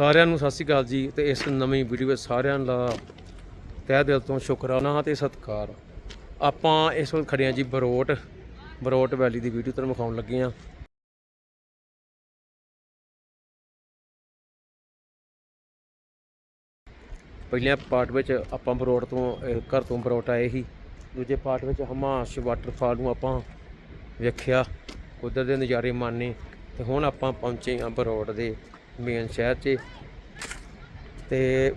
ਸਾਰਿਆਂ ਨੂੰ ਸਤਿ ਸ਼੍ਰੀ ਅਕਾਲ ਜੀ ਤੇ ਇਸ ਨਵੀਂ ਵੀਡੀਓ ਵਿੱਚ ਸਾਰਿਆਂ ਦਾ ਤਹਿ ਦਿਲ ਤੋਂ ਸ਼ੁਕਰਾਨਾ ਤੇ ਸਤਿਕਾਰ। ਆਪਾਂ ਇਸ ਵਕਤ ਖੜੇ ਹਾਂ ਜੀ ਬਰੋਟ ਬਰੋਟ ਵੈਲੀ ਦੀ ਵੀਡੀਓ ਤੁਹਾਨੂੰ ਵਿਖਾਉਣ ਲੱਗੇ ਹਾਂ। ਪਹਿਲੇ ਪਾਰਟ ਵਿੱਚ ਆਪਾਂ ਬਰੋਟ ਤੋਂ ਘਰ ਤੋਂ ਬਰੋਟ ਆਏ ਸੀ। ਦੂਜੇ ਪਾਰਟ ਵਿੱਚ ਹਮਾਸ਼ ਵਾਟਰਫਾਲ ਨੂੰ ਆਪਾਂ ਵੇਖਿਆ। ਕੁਦਰਤ ਦੇ ਨਜ਼ਾਰੇ ਮਾਣੇ ਤੇ ਹੁਣ ਆਪਾਂ ਪਹੁੰਚੇ ਹਾਂ ਬਰੋਟ ਦੇ ਮੇਨ ਸ਼ਹਿਰ 'ਚ। ਤੇ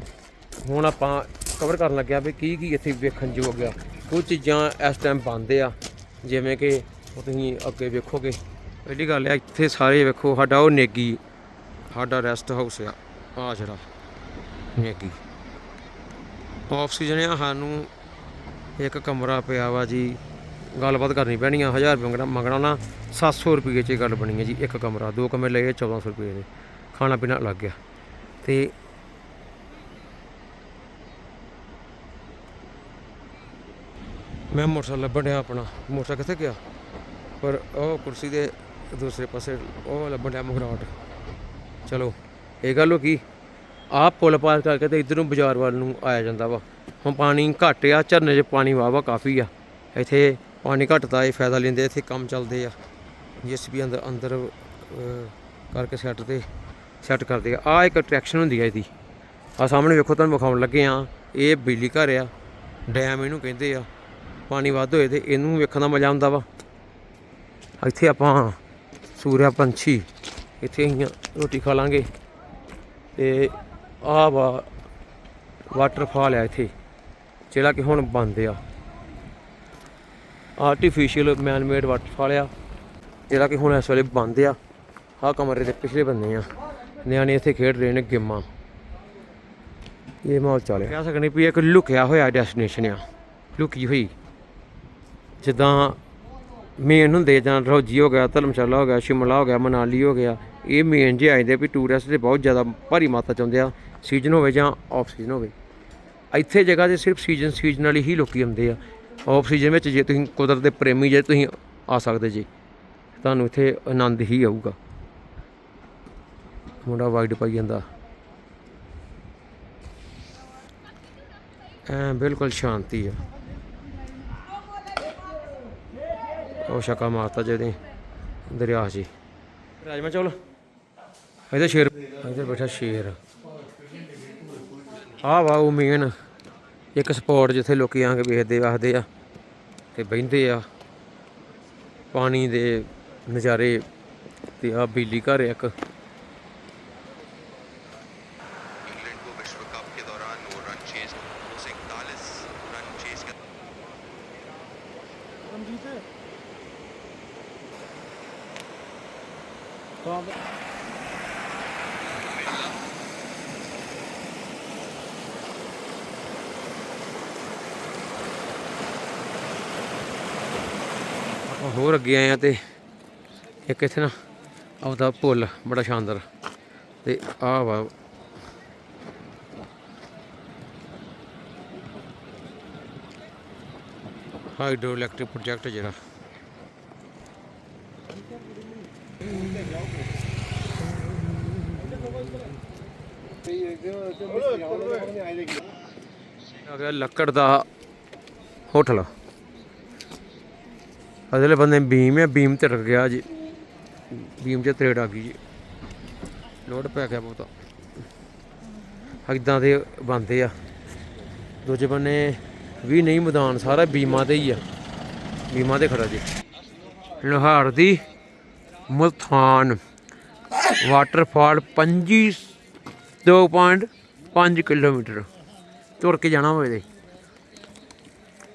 ਹੁਣ ਆਪਾਂ ਕਵਰ ਕਰਨ ਲੱਗਿਆ ਵੀ ਕੀ ਕੀ ਇੱਥੇ ਵੇਖਣ ਯੋਗ ਆ। ਕੁਝ ਚੀਜ਼ਾਂ ਇਸ ਟਾਈਮ ਬੰਦ ਆ, ਜਿਵੇਂ ਕਿ ਉਹ ਤੁਸੀਂ ਅੱਗੇ ਵੇਖੋਗੇ। ਪਹਿਲੀ ਗੱਲ ਆ, ਇੱਥੇ ਸਾਰੇ ਵੇਖੋ, ਸਾਡਾ ਉਹ ਨੇਗੀ, ਸਾਡਾ ਰੈਸਟ ਹਾਊਸ ਆ ਆ ਜਿਹੜਾ ਨੇਗੀ। ਆਕਸੀਜਨ ਆ, ਸਾਨੂੰ ਇੱਕ ਕਮਰਾ ਪਿਆ ਵਾ ਜੀ, ਗੱਲਬਾਤ ਕਰਨੀ ਪੈਣੀ ਆ 1000 ਰੁਪਏ ਮੰਗਣਾ ਮੰਗਣਾ ਨਾ 700 ਰੁਪਏ 'ਚ ਗੱਲ ਬਣੀ ਹੈ ਜੀ, ਇੱਕ ਕਮਰਾ। ਦੋ ਕਮਰੇ ਲਏ 1400 ਰੁਪਏ ਦੇ। ਖਾਣਾ ਪੀਣਾ ਲੱਗ ਗਿਆ। ਤੇ ਮੈਂ ਮੋਟਰਸਾਈਕਲ ਲੱਭਣ ਡਿਆ ਆਪਣਾ। ਮੋਟਰਸਾਈਕਲ ਕਿੱਥੇ ਗਿਆ? ਪਰ ਉਹ ਕੁਰਸੀ ਦੇ ਦੂਸਰੇ ਪਾਸੇ ਉਹ ਲੱਭਣ ਡਿਆ ਮਗਰਾਟ। ਚਲੋ, ਇਹ ਗੱਲ ਹੋ ਗਈ। ਆਪ ਪੁਲ ਪਾਰ ਕਰਕੇ ਤੇ ਇਧਰ ਨੂੰ ਬਾਜ਼ਾਰ ਵੱਲ ਨੂੰ ਆਇਆ ਜਾਂਦਾ ਵਾ। ਹੁਣ ਪਾਣੀ ਘੱਟ ਆ, ਝਰਨੇ 'ਚ ਪਾਣੀ ਵਾਵਾ ਕਾਫੀ ਆ। ਇੱਥੇ ਪਾਣੀ ਘਟਦਾ, ਇਹ ਫਾਇਦਾ ਲੈਂਦੇ ਇੱਥੇ ਕੰਮ ਚੱਲਦੇ ਆ। ਜੀਸੀਬੀ ਅੰਦਰ ਅੰਦਰ ਕਰਕੇ ਸੈੱਟ ਤੇ ਸੈੱਟ ਕਰਦੇ ਆ। ਆ ਇੱਕ ਅਟਰੈਕਸ਼ਨ ਹੁੰਦੀ ਆ ਇਹਦੀ। ਆ ਸਾਹਮਣੇ ਵੇਖੋ, ਤੁਹਾਨੂੰ ਵਿਖਾਉਣ ਲੱਗੇ ਆ। ਇਹ ਬਿਜਲੀ ਘਰ ਆ। ਡੈਮ ਇਹਨੂੰ ਕਹਿੰਦੇ ਆ। ਪਾਣੀ ਵੱਧ ਹੋਏ ਤੇ ਇਹਨੂੰ ਵੇਖਣ ਦਾ ਮਜ਼ਾ ਆਉਂਦਾ ਵਾ। ਇੱਥੇ ਆਪਾਂ ਸੂਰਿਆ ਪੰਛੀ ਇੱਥੇ ਹੀ ਰੋਟੀ ਖਾ ਲਾਂਗੇ। ਤੇ ਆਹ ਵਾ ਵਾਟਰਫਾਲ ਆ ਇੱਥੇ, ਜਿਹੜਾ ਕਿ ਹੁਣ ਬੰਦ ਆ। ਆਰਟੀਫੀਸ਼ੀਅਲ ਮੈਨ ਵਾਟਰਫਾਲ ਆ, ਜਿਹੜਾ ਕਿ ਹੁਣ ਇਸ ਵੇਲੇ ਬੰਦ ਆ। ਆਹ ਕਮਰੇ ਦੇ ਪਿਛਲੇ ਬੰਨੇ ਆ। ਨਿਆਣੇ ਇੱਥੇ ਖੇਡ ਰਹੇ ਨੇ ਗੇਮਾਂ। ਇਹ ਮਾਹੌਲ ਚੱਲ ਕਹਿ ਸਕਦੇ ਵੀ ਇੱਕ ਲੁਕਿਆ ਹੋਇਆ ਡੈਸਟੀਨੇਸ਼ਨ ਆ। ਲੁਕੀ ਹੋਈ। ਜਿੱਦਾਂ ਮੇਨ ਹੁੰਦੇ ਜਾਂ ਰੋਜੀ ਹੋ ਗਿਆ, ਧਰਮਸ਼ਾਲਾ ਹੋ ਗਿਆ, ਸ਼ਿਮਲਾ ਹੋ ਗਿਆ, ਮਨਾਲੀ ਹੋ ਗਿਆ, ਇਹ ਮੇਨ ਜੇ ਆਉਂਦੇ ਵੀ ਟੂਰਿਸਟ ਦੇ ਬਹੁਤ ਜ਼ਿਆਦਾ ਭਾਰੀ ਮਾਤਰਾ ਚ ਆਉਂਦੇ ਆ। ਸੀਜ਼ਨ ਹੋਵੇ ਜਾਂ ਆਫ ਸੀਜ਼ਨ ਹੋਵੇ। ਇੱਥੇ ਜਗ੍ਹਾ 'ਤੇ ਸਿਰਫ ਸੀਜ਼ਨ ਸੀਜ਼ਨ ਵਾਲੀ ਹੀ ਲੋਕੀ ਆਉਂਦੇ ਆ। ਆਫ ਸੀਜ਼ਨ ਵਿੱਚ ਜੇ ਤੁਸੀਂ ਕੁਦਰਤ ਦੇ ਪ੍ਰੇਮੀ ਜੇ ਤੁਸੀਂ ਆ ਸਕਦੇ ਜੀ, ਤੁਹਾਨੂੰ ਇੱਥੇ ਆਨੰਦ ਹੀ ਆਊਗਾ। ਮੁੰਡਾ ਵਾਈਡ ਪਾਈ ਜਾਂਦਾ। ਐ ਬਿਲਕੁਲ ਸ਼ਾਂਤੀ ਆ। ਉਹ ਸ਼ਕਾ ਮਾਰਤਾ ਜਿਹਦੇ ਦਰਿਆ ਹੀ। ਰਾਜਮਾ ਚੌਲ? ਇਹਦੇ ਸ਼ੇਰ ਇਹਦੇ ਬੈਠਾ ਸ਼ੇਰ। ਆ ਵਾ ਉਹ ਮੇਨ ਇੱਕ ਸਪੌਟ ਜਿੱਥੇ ਲੋਕੀ ਆ ਕੇ ਵੇਖਦੇ ਵਾਖਦੇ ਆ ਤੇ ਬਹਿੰਦੇ ਆ। ਪਾਣੀ ਦੇ ਨਜ਼ਾਰੇ ਤੇ ਆ ਬਿਜਲੀ ਘਰ ਇੱਕ। ਹੋਰ ਅੱਗੇ ਆਏ ਆ ਤੇ ਇੱਕ ਇੱਥੇ ਨਾ ਆਉਦਾ ਪੁੱਲ ਬੜਾ ਸ਼ਾਨਦਾਰ ਤੇ ਆਹ ਵਾ। ਹਾਈਡਰੋ ਇਲੈਕਟ੍ਰਿਕ ਪ੍ਰੋਜੈਕਟ ਜਿਹੜਾ। ਆ ਗਿਆ ਲੱਕੜ ਦਾ ਹੋਟਲ। ਅਗਲੇ ਬੰਦੇ ਬੀਮ ਹੈ ਬੀਮ ਤੇ ਰੁਕ ਗਿਆ ਜੀ। ਬੀਮ 'ਚ ਤਰੇੜ ਆ ਗਈ ਜੀ। ਲੋਡ ਪੈ ਗਿਆ ਬਹੁਤਾ। ਇਦਾਂ ਦੇ ਬੰਦੇ ਆ। ਦੂਜੇ ਬੰਨੇ ਵੀ ਨਹੀਂ ਮੈਦਾਨ, ਸਾਰਾ ਬੀਮਾ ਤੇ ਹੀ ਆ। ਬੀਮਾ ਤੇ ਖੜਾ ਜੀ। ਲੋਹਾਰ ਦੀ ਮੁਲਤਾਨ ਵਾਟਰਫਾਲ 25 2.5 ਕਿਲੋਮੀਟਰ। ਤੁਰ ਕੇ ਜਾਣਾ ਹੋਵੇ ਤੇ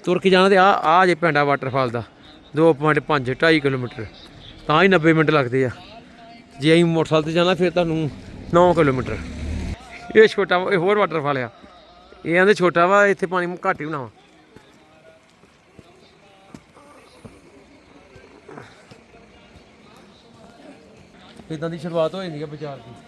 ਤੁਰ ਕੇ ਜਾਣਾ ਤੇ ਆ ਆ ਜੇ ਪਿੰਡਾ ਵਾਟਰਫਾਲ ਦਾ। 2.5 2.5 ਕਿਲੋਮੀਟਰ। ਤਾਂ ਹੀ 90 ਮਿੰਟ ਲੱਗਦੇ ਆ। ਜੇ ਅਸੀਂ ਮੋਟਰਸਾਈਕਲ ਤੇ ਜਾਣਾ, ਫਿਰ ਤੁਹਾਨੂੰ 9 ਕਿਲੋਮੀਟਰ। ਇਹ ਛੋਟਾ, ਇਹ ਹੋਰ ਵਾਟਰਫਾਲ ਆ। ਇਹ ਆਂਦੇ ਛੋਟਾ ਵਾ, ਇੱਥੇ ਪਾਣੀ ਘੱਟ ਹੀ ਹੋਣਾ ਵਾ। ਇਦਾਂ ਦੀ ਸ਼ੁਰੂਆਤ ਹੋ ਜਾਂਦੀ ਹੈ ਬਾਜ਼ਾਰ ਦੀ।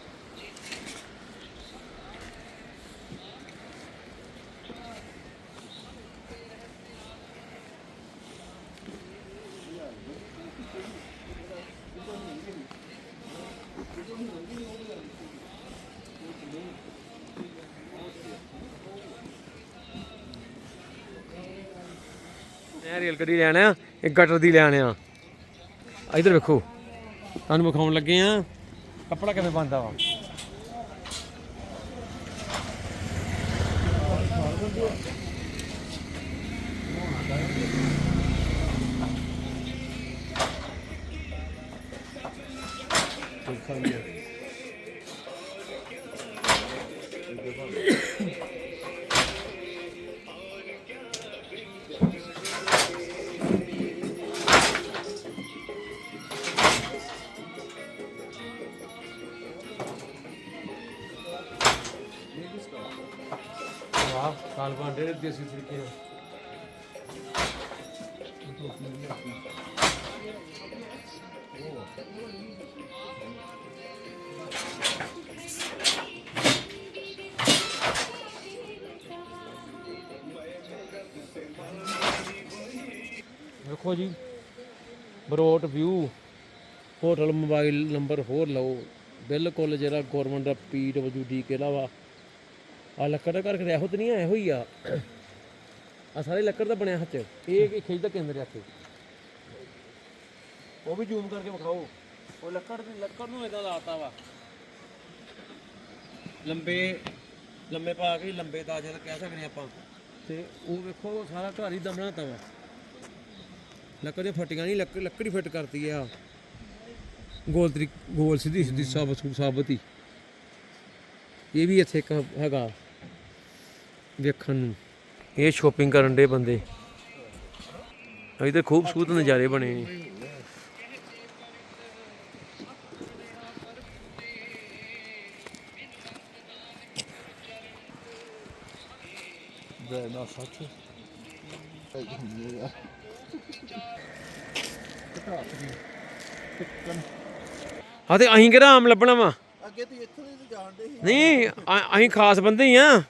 ਇਹ ਰੇਲ ਗੱਡੀ ਲੈਣ ਆ, ਇਹ ਗਟਰ ਦੀ ਲੈਣ ਆ। ਇਧਰ ਵੇਖੋ, ਤੁਹਾਨੂੰ ਵਿਖਾਉਣ ਲੱਗੇ ਆ, ਕੱਪੜਾ ਕਿਵੇਂ ਬਣਦਾ ਵਾ? ਵਾਹ ਦੇਸੀ ਤਰੀਕੇ ਨਾਲ। ਵੇਖੋ ਜੀ, Barot view hotel mobile number ਹੋਰ ਲਓ। ਬਿਲਕੁਲ ਜਿਹੜਾ ਗਵਰਨਮੈਂਟ ਦਾ ਪੀਡਬਲਯੂਡੀ ਕਿਹੜਾ ਵਾ ਆ ਲੱਕੜ ਦਾ ਘਰ ਕਿਤੇ ਇਹੋ ਤੇ ਨਹੀਂ ਆ ਇਹੋ ਹੀ ਆ। ਆ ਸਾਰੇ ਲੱਕੜ ਦਾ ਬਣਿਆ ਹੱਥ ਇਹ ਇਹ ਖੇਜ ਦਾ ਕੇਂਦਰ ਆ ਇੱਥੇ। ਉਹ ਵੀ ਜ਼ੂਮ ਕਰਕੇ ਵਿਖਾਓ। ਉਹ ਲੱਕੜ ਦੀ ਲੱਕੜ ਨੂੰ ਇਦਾਂ ਲਾਤਾ ਵਾ। ਲੰਬੇ ਲੰਬੇ ਪਾ ਕੇ ਲੰਬੇ ਦਾ ਜਦ ਕਹਿ ਸਕਦੇ ਆਪਾਂ। ਤੇ ਉਹ ਵੇਖੋ ਸਾਰਾ ਘਰ ਹੀ ਦਾ ਬਣਾਤਾ ਵਾ। ਲੱਕੜ ਦੀਆਂ ਫਟੀਆਂ ਨਹੀਂ ਲੱਕੜ ਲੱਕੜੀ ਫਿੱਟ ਕਰਤੀ ਆ। ਗੋਲ ਤਰੀ ਗੋਲ ਸਿੱਧੀ ਸਿੱਧੀ ਸਾਬਤ ਸਾਬਤ। ਹੀ ਇਹ ਵੀ ਇੱਥੇ ਇੱਕ ਹੈਗਾ। ਵੇਖਣ ਨੂੰ। ਇਹ ਸ਼ੋਪਿੰਗ ਕਰਨ ਦੇ ਬੰਦੇ। ਇਹਦੇ ਖੂਬਸੂਰਤ ਨਜ਼ਾਰੇ ਬਣੇ ਨੇ। ਨਾ ਸੱਚ। ਹਾਂ ਤੇ ਅਸੀਂ ਕਿਹੜਾ ਆਮ ਲੱਭਣਾ ਵਾ? ਅੱਗੇ ਤੂੰ ਇੱਥੋਂ ਦੀ ਜਾਣਦੇ ਸੀ ਨਹੀਂ ਅ- ਅਸੀਂ ਖਾਸ ਬੰਦੇ ਹੀ ਆ।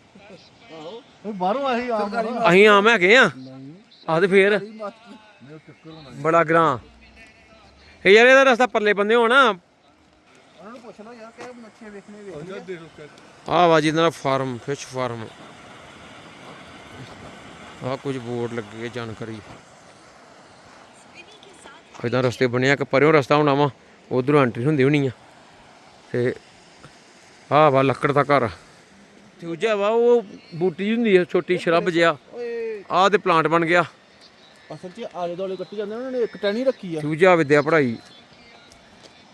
ਬਾਹਰੋਂ ਆਹੀ ਆਮ ਅਸੀਂ ਆਮ ਹੈਗੇ ਆ। ਆ ਤੇ ਫੇਰ ਬੜਾ ਗਰਾਂ ਇਹ ਯਾਰ ਇਹਦਾ ਰਸਤਾ ਪਰਲੇ ਬੰਦੇ ਹੋਣਾ। ਉਹਨਾਂ ਨੂੰ ਪੁੱਛ ਲਓ ਯਾਰ ਕਿ ਮੱਛੀ ਵੇਖਣੇ ਵੇਖਣੀ ਆ। ਵਾ ਜਿਹਦਾ ਫਾਰਮ ਫਿਸ਼ ਫਾਰਮ। ਆ ਕੁਝ ਬੋਰਡ ਲੱਗੇ ਜਾਣਕਾਰੀ। ਇਦਾਂ ਰਸਤੇ ਬਣਿਆ ਕਿ ਪਰਿਓ ਰਸਤਾ ਹੋਣਾ ਵਾ ਉਧਰੋਂ ਐਂਟਰੀ ਹੁੰਦੀ ਹੋਣੀ ਆ। ਤੇ ਆ ਵਾ ਲੱਕੜ ਦਾ ਘਰ। ਦੂਜਾ ਵਾ ਉਹ ਬੂਟੀ ਹੁੰਦੀ ਆ ਛੋਟੀ ਸ਼ਰਬ ਓਏ। ਆਹ ਤੇ ਪਲਾਂਟ ਬਣ ਗਿਆ। ਅਸਲ 'ਚ ਆਲੇ ਦੁਆਲੇ ਕੱਟੀ ਜਾਂਦੇ ਉਹਨਾਂ ਨੇ ਇੱਕ ਟਹਿਣੀ ਰੱਖੀ ਆ। ਦੂਜਾ ਵਿਦਿਆ ਪੜ੍ਹਾਈ।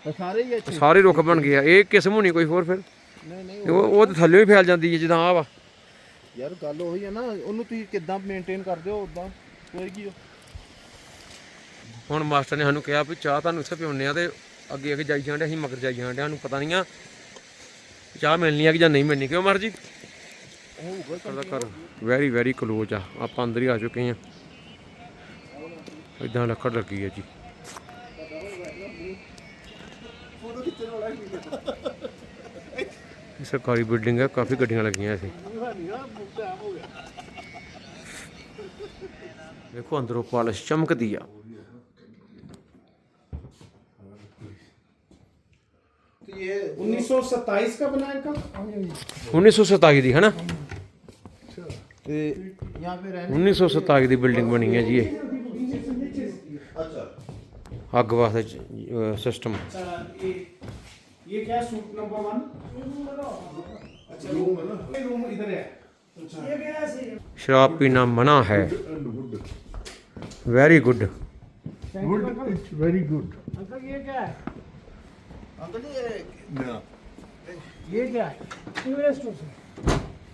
ਇਹ ਸਾਰੇ ਹੀ ਇੱਥੇ। ਸਾਰੇ ਰੁੱਖ ਬਣ ਗਏ ਆ। ਇਹ ਕਿਸਮ ਹੋਣੀ ਕੋਈ ਹੋਰ ਫਿਰ? ਨਹੀਂ ਨਹੀਂ ਉਹ ਉਹ ਤੇ ਥੱਲੇ ਹੀ ਫੈਲ ਜਾਂਦੀ ਹੈ ਜਿੱਦਾਂ ਆ ਵਾ। ਯਾਰ ਗੱਲ ਉਹੀ ਆ ਨਾ ਉਹਨੂੰ ਤੁਸੀਂ ਕਿੱਦਾਂ ਮੇਨਟੇਨ ਕਰਦੇ ਹੋ ਉਦਾਂ ਹੋਏਗੀ ਉਹ ਹੁਣ ਮਾਸਟਰ ਨੇ ਸਾਨੂੰ ਕਿਹਾ ਵੀ ਚਾਹ ਤੁਹਾਨੂੰ ਇੱਥੇ ਪਿਉਣੇ ਆ ਤੇ ਅੱਗੇ ਅੱਗੇ ਜਾਈ ਜਾਂਦੇ ਅਸੀਂ ਮਗਰ ਜਾਈ ਜਾਂਦੇ ਸਾਨੂੰ ਪਤਾ ਨਹੀਂ ਆ ਚਾਹ ਮਿਲਣੀ ਆ ਕਿ ਜਾਂ ਨਹੀਂ ਮਿਲਣੀ। ਕਿਉਂ ਮਰ ਜੀ? ਹੋਊਗਾ ਸਾਡਾ ਘਰ ਵੈਰੀ ਵੈਰੀ ਕਲੋਜ਼ ਆ ਆਪਾਂ ਅੰਦਰ ਹੀ ਆ ਚੁੱਕੇ ਆ ਇਦਾਂ ਲੱਕੜ ਲੱਗੀ ਹੈ ਜੀ ਇਹ ਸਰਕਾਰੀ ਬਿਲਡਿੰਗ ਹੈ ਕਾਫੀ ਗੱਡੀਆਂ ਲੱਗੀਆਂ ਇੱਥੇ ਦੇਖੋ ਅੰਦਰੋਂ ਪਾਲਿਸ਼ ਚਮਕਦੀ ਆ ये 1927 का बना है इनका 1927 ਦੀ ਹੈ ਨਾ ਤੇ यहाँ पे रहने 1927 ਦੀ ਬਿਲਡਿੰਗ ਬਣੀ ਹੈ ਜੀ ਇਹ अच्छा ਅੱਗ ਵਾਸਤੇ ਸਿਸਟਮ अच्छा ये ये क्या है सूट नंबर वन अच्छा रूम है ना रूम इधर है अच्छा ये क्या है ਸ਼ਰਾਬ ਪੀਣਾ ਮਨਾ ਹੈ very good good it's very good uncle ये क्या है अंकल जी ये ये क्या है टूरिस्ट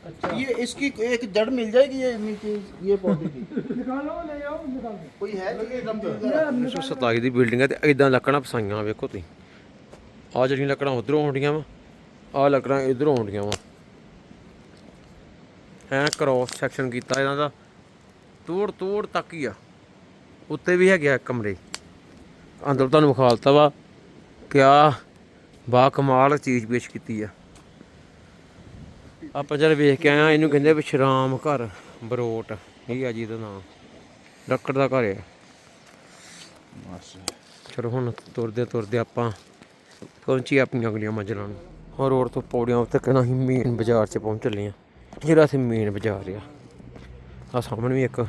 अच्छा ये इसकी एक जड़ मिल जाएगी ये नीचे ये पौधे की निकालो ले जाओ निकाल दो कोई है जो रंग 1927 ਦੀ ਬਿਲਡਿੰਗ ਹੈ ਤੇ ਇਦਾਂ ਲੱਕੜਾਂ ਫਸਾਈਆਂ ਵੇਖੋ ਤੁਸੀਂ ਆ ਜਿਹੜੀਆਂ ਲੱਕੜਾਂ ਉਧਰੋਂ ਆਉਂਦੀਆਂ ਵਾ ਆ ਲੱਕੜਾਂ ਇਧਰੋਂ ਆਉਂਦੀਆਂ ਵਾ ਐ ਕ੍ਰੋਸ ਸੈਕਸ਼ਨ ਕੀਤਾ ਇਹਨਾਂ ਦਾ ਤੋੜ ਤੋੜ ਤੱਕ ਹੀ ਆ ਉੱਤੇ ਵੀ ਹੈਗੇ ਆ ਕਮਰੇ ਅੰਦਰ ਤੁਹਾਨੂੰ ਵਿਖਾਲਤਾ ਵਾ ਕਿਆ ਬਾ ਕਮਾਲ ਚੀਜ਼ ਪੇਸ਼ ਕੀਤੀ ਆ ਆਪਾਂ ਜਦ ਵੇਖ ਕੇ ਆਏ ਆ ਇਹਨੂੰ ਕਹਿੰਦੇ ਵਿਸ਼ਰਾਮ ਘਰ, ਬਰੋਟ ਇਹ ਆ ਜੀ ਇਹਦਾ ਨਾਮ ਲੱਕੜ ਦਾ ਘਰ ਆ। ਚਲੋ ਹੁਣ ਤੁਰਦੇ ਤੁਰਦੇ ਆਪਾਂ ਪਹੁੰਚੀ ਆਪਣੀਆਂ ਅਗਲੀਆਂ ਮੰਜ਼ਿਲਾਂ ਨੂੰ। ਹੁਣ ਰੋਡ ਤੋਂ ਪੌੜੀਆਂ ਉੱਤੇ ਕਹਿੰਦਾ ਅਸੀਂ ਮੇਨ ਬਾਜ਼ਾਰ 'ਚ ਪਹੁੰਚ ਚੱਲੇ ਆ ਜਿਹੜਾ ਇੱਥੇ ਮੇਨ ਬਾਜ਼ਾਰ ਆ। ਆ ਸਾਹਮਣੇ ਵੀ ਇੱਕ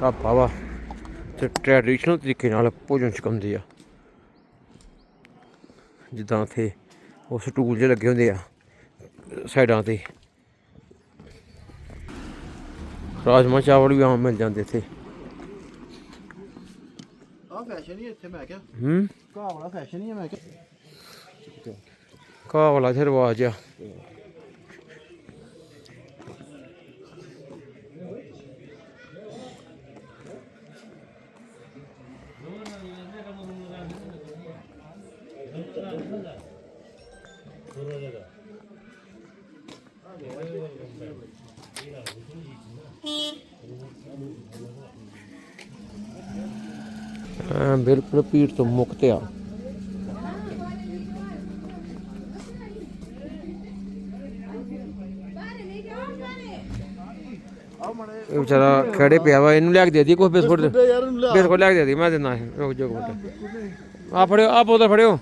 ਢਾਬਾ ਵਾ, ਤੇ ਟ੍ਰੈਡੀਸ਼ਨਲ ਤਰੀਕੇ ਨਾਲ ਭੋਜਨ ਛਕਾਉਂਦੇ ਆ। ਜਿੱਦਾਂ ਉੱਥੇ ਉਹ ਸਟੂਲ ਜਿਹੇ ਲੱਗੇ ਹੁੰਦੇ ਆ। ਸਾਈਡਾਂ ਤੇ। ਰਾਜਮਾ ਚਾਵਲ ਵੀ ਆਮ ਮਿਲ ਜਾਂਦੇ ਇੱਥੇ। ਆਹ ਫੈਸ਼ਨ ਹੀ ਹੈ ਇੱਥੇ ਮੈਂ ਕਿਹਾ। ਹੂੰ? ਘਾਹ ਵਾਲਾ ਫੈਸ਼ਨ ਹੀ ਹੈ ਮੈਂ ਕਿਹਾ। ਘਾਹ ਵਾਲਾ ਤੇ ਰਿਵਾਜ ਆ। ਬਿਲਕੁਲ ਭੀੜ ਤੋਂ ਮੁਕਤ ਆ। ਇਹ ਵਿਚਾਰਾ ਖੜੇ ਪਿਆ ਵਾ ਇਹਨੂੰ ਲਿਆ ਕੇ ਦੇ ਦੀ ਕੋਈ ਬਿਸਕੁਟ ਬਿਸਕੁਟ ਲਿਆ। ਕੇ ਦੇ ਦੀ ਮੈਂ ਦਿੰਦਾ ਰੁਕ ਜਾ ਮਿੰਟ। ਆ ਫੜਿਓ ਆ ਬੋਤਲ ਫੜਿਓ।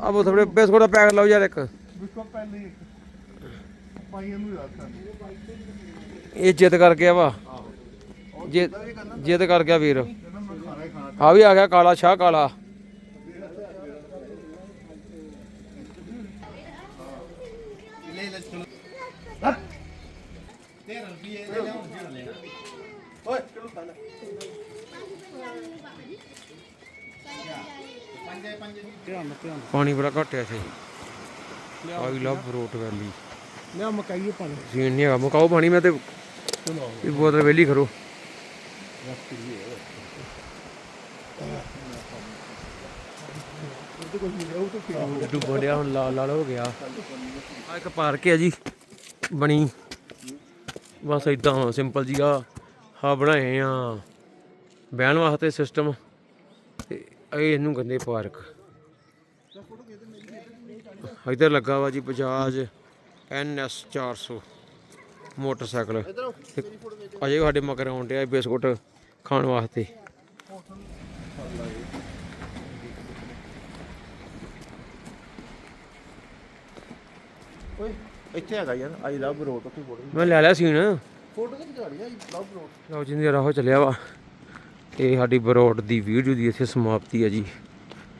ਆ ਬੋਤਲ ਫੜਿਓ ਬਿਸਕੁਟ ਦਾ ਪੈਕਟ ਲਓ ਯਾਰ ਇੱਕ। ਬਿਸਕੁਟ ਪਹਿਲੇ ਹੀ ਪਾਈਆਂ ਨੂੰ ਯਾਦ ਕਰ ਇਹ ਜਿੱਦ ਕਰ ਗਿਆ ਵਾ। ਜਿੱਦ ਕਰ ਗਿਆ ਵੀਰ ਕਹਿੰਦਾ ਮੈਂ ਖਾਣਾ ਹੀ ਖਾਣਾ ਆ ਵੀ ਆ ਗਿਆ ਕਾਲਾ ਸ਼ਾਹ ਕਾਲਾ। ਪਾਣੀ ਬੜਾ ਘਟਿਆ ਸੀ ਆਈ ਲਵ ਰੋਟ ਵੈਲੀ। ਲਿਆ ਮਕਾਈਏ ਪਾਣੀ। ਸੀਨ ਨਹੀਂ ਹੈਗਾ ਮੁਕਾਓ ਪਾਣੀ ਮੈਂ ਤੇ ਇਹ ਬੋਤਲ ਵੇਲੀ ਕਰੋ ਡੁੱਬਣ ਡਿਆ ਹੁਣ ਲਾਲ ਲਾਲ ਹੋ ਗਿਆ। ਆ ਇੱਕ ਪਾਰਕ ਹੈ ਜੀ, ਬਣੀ। ਬਸ ਇਦਾਂ ਸਿੰਪਲ ਜੀ ਆ। ਹਾਂ ਬਣਾਏ ਆ, ਬਹਿਣ ਵਾਸਤੇ ਸਿਸਟਮ ਤੇ ਇਹ ਇਹਨੂੰ ਕਹਿੰਦੇ ਪਾਰਕ। ਇੱਧਰ ਲੱਗਾ ਵਾ ਜੀ ਬਜਾਜ ਐਨਐਸ 400 ਮੋਟਰਸਾਈਕਲ। ਅਜੇ ਸਾਡੇ ਮਗਰ ਆਉਣ ਡਿਆ ਬਿਸਕੁਟ ਖਾਣ ਵਾਸਤੇ। ਓਏ ਇੱਥੇ ਹੈਗਾ ਯਾਰ ਆਈ ਲਵ ਰੋਡ ਉੱਥੇ ਫੋਟੋ ਮੈਂ ਲੈ ਲਿਆ ਸੀਨ। ਫੋਟੋ ਤੇ ਖਿਚਾ ਲਈ ਲਵ ਰੋਡ ਲਓ ਜਿੰਦੀ ਰਾਹੋ ਚੱਲਿਆ ਵਾ। ਇਹ ਸਾਡੀ ਬਰੋਡ ਦੀ ਵੀਡੀਓ ਦੀ ਇੱਥੇ ਸਮਾਪਤੀ ਹੈ ਜੀ।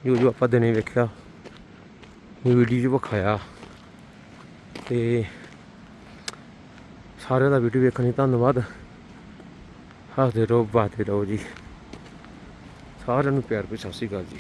ਜੋ ਜੋ ਆਪਾਂ ਦਿਨੇ ਵੇਖਿਆ ਇਹ ਵੀਡੀਓ 'ਚ ਵਿਖਾਇਆ। ਤੇ ਸਾਰਿਆਂ ਦਾ ਵੀਡੀਓ ਵੇਖਣ ਲਈ ਧੰਨਵਾਦ। ਹੱਸਦੇ ਰਹੋ ਬਾਤੇ ਰਹੋ ਜੀ। ਸਾਰਿਆਂ ਨੂੰ ਪਿਆਰ ਭਰੀ ਸਤਿ ਸ਼੍ਰੀ ਅਕਾਲ ਜੀ।